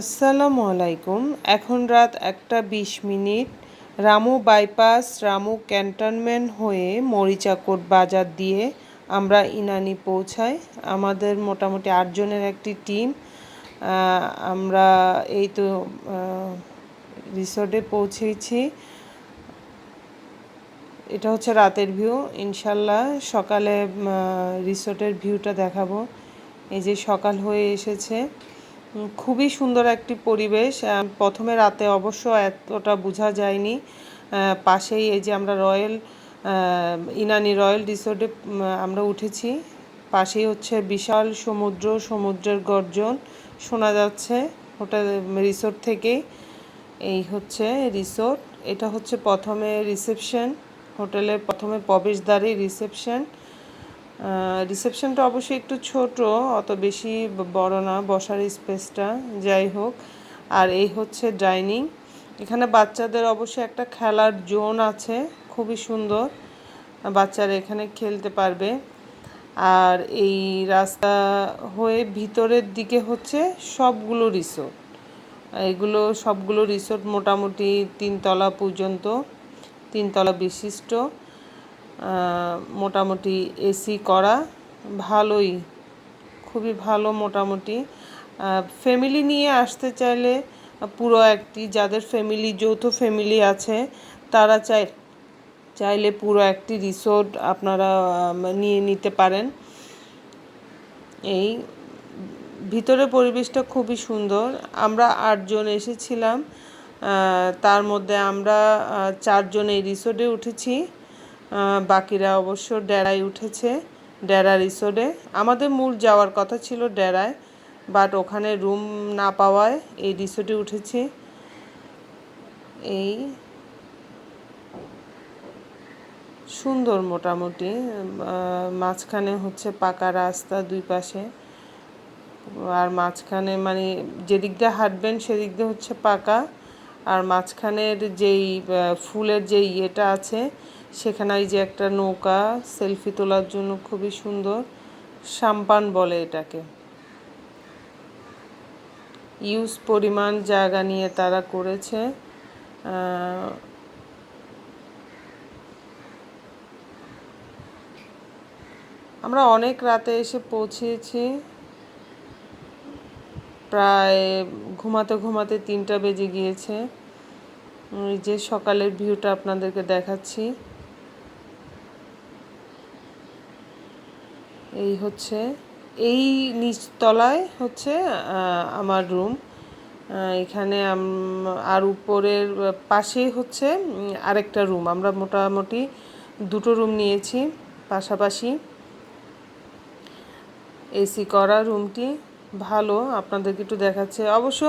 আসসালামু আলাইকুম। এখন রাত একটা বিশ minute. Ramu bypass, Ramu cantonment হয়ে মরিচাকোট বাজার দিয়ে আমরা ইনানি পৌঁছাই। আমাদের মোটামুটি আটজনের একটি টিম। আমরা এই তো রিসোর্টে পৌঁছেছি। এটা হচ্ছে রাতের ভিউ। ইনশাল্লাহ সকালে রিসোর্টের ভিউটা দেখাবো। এই যে সকাল হয়ে এসেছে। খুবই সুন্দর একটি পরিবেশ। প্রথমে রাতে অবশ্য এতটা বোঝা যায়নি। পাশেই এই যে আমরা রয়্যাল ইনানি রয়্যাল রিসোর্টে আমরা উঠেছি। পাশেই হচ্ছে বিশাল সমুদ্র, সমুদ্রের গর্জন শোনা যাচ্ছে হোটেল রিসোর্ট থেকে এই হচ্ছে রিসোর্ট। এটা হচ্ছে প্রথমে রিসেপশন, হোটেলের প্রথমে প্রবেশদ্বারে রিসেপশন। রিসেপশনটা অবশ্যই একটু ছোট, অত বেশি বড় না, বসার স্পেসটা যাই হোক। আর এই হচ্ছে ডাইনিং এখানে বাচ্চাদের অবশ্যই একটা খেলার জোন আছে, খুবই সুন্দর। বাচ্চারা এখানে খেলতে পারবে। আর এই রাস্তা হয়ে ভিতরের দিকে হচ্ছে সবগুলো রিসোর্ট এগুলো সবগুলো রিসোর্ট মোটামুটি তিনতলা পর্যন্ত, তিনতলা বিশিষ্ট। মোটামুটি এসি করা ভালোই, খুবই ভালো মোটামুটি। ফ্যামিলি নিয়ে আসতে চাইলে পুরো একটি, যাদের ফ্যামিলি যৌথ ফ্যামিলি আছে, তারা চাই, চাইলে পুরো একটি রিসোর্ট আপনারা নিয়ে নিতে পারেন। এই ভিতরের পরিবেশটা খুবই সুন্দর। আমরা আটজন এসেছিলাম তার মধ্যে আমরা চারজন এই রিসোর্টে উঠেছি। বাকিরা অবশ্য ডেরায় উঠেছে, ডেরা রিসোর্টে। আমাদের মূল যাওয়ার কথা ছিল ডেরায় বাট ওখানে রুম না পাওয়ায় এই রিসোর্টে উঠেছি। এই সুন্দর মোটামুটি মাঝখানে হচ্ছে পাকা রাস্তা দুই পাশে। আর মাঝখানে মানে যেদিক দিয়ে হাঁটবেন সেদিক দিয়ে হচ্ছে পাকা। আর মাঝখানের যেই ফুলের যে ইয়েটা আছে সেখানে এই যে একটা নৌকা সেলফি তোলার জন্য খুবই সুন্দর। সাম্পান বলে এটাকে। ইউজ পরিমাণ জায়গা নিয়ে তারা করেছে। আমরা অনেক রাতে এসে পৌঁছেছি। প্রায় ঘুমাতে ঘুমাতে তিনটা বেজে গিয়েছে। যে সকালের ভিউটা আপনাদেরকে দেখাচ্ছি। এই হচ্ছে, এই নিচতলায় হচ্ছে আমার রুম। এখানে আর উপরের পাশেই হচ্ছে আরেকটা রুম। আমরা মোটামুটি দুটো রুম নিয়েছি, পাশাপাশি এসি করা রুমটি ভালো, আপনাদেরকে একটু দেখাচ্ছে। অবশ্য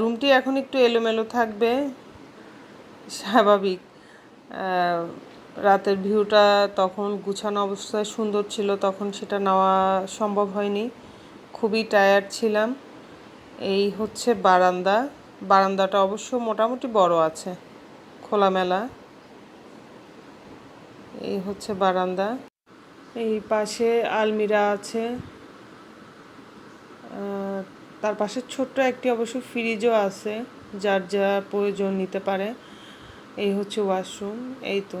রুমটি এখন একটু এলোমেলো থাকবে, স্বাভাবিক। রাতের ভিউটা তখন গুছানো অবস্থায় সুন্দর ছিল, তখন সেটা নেওয়া সম্ভব হয়নি। খুবই টায়ার্ড ছিলাম। এই হচ্ছে বারান্দা। বারান্দাটা অবশ্য মোটামুটি বড় আছে, খোলামেলা। এই হচ্ছে বারান্দা। এই পাশে আলমিরা আছে। তার পাশে ছোট্ট একটি অবশ্য ফ্রিজও আছে, যার যা প্রয়োজন নিতে পারে। এই হচ্ছে ওয়াশরুম এই তো।